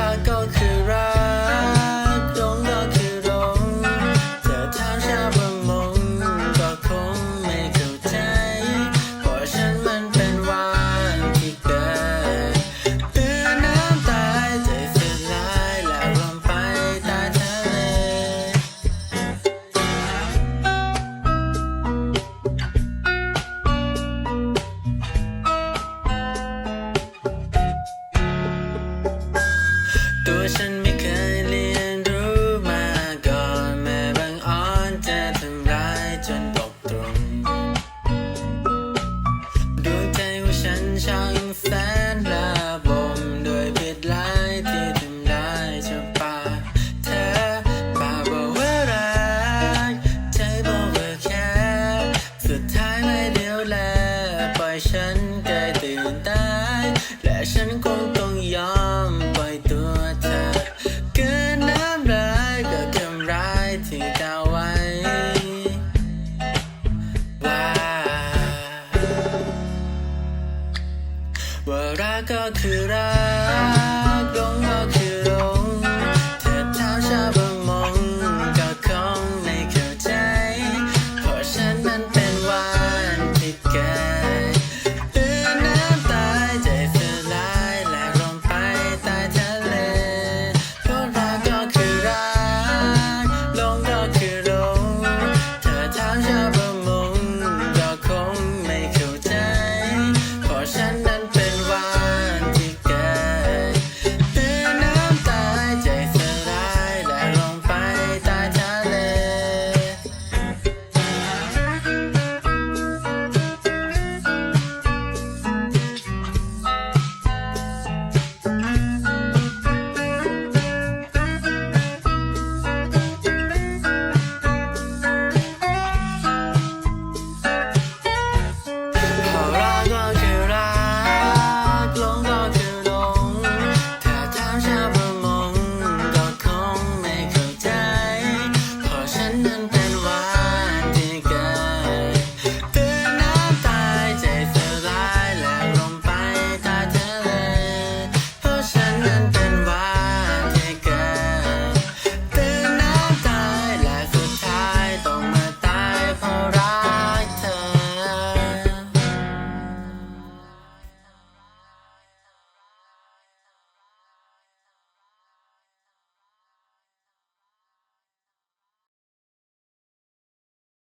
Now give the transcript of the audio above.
I go to run. durch ว่า ว่ารักก็คือรัก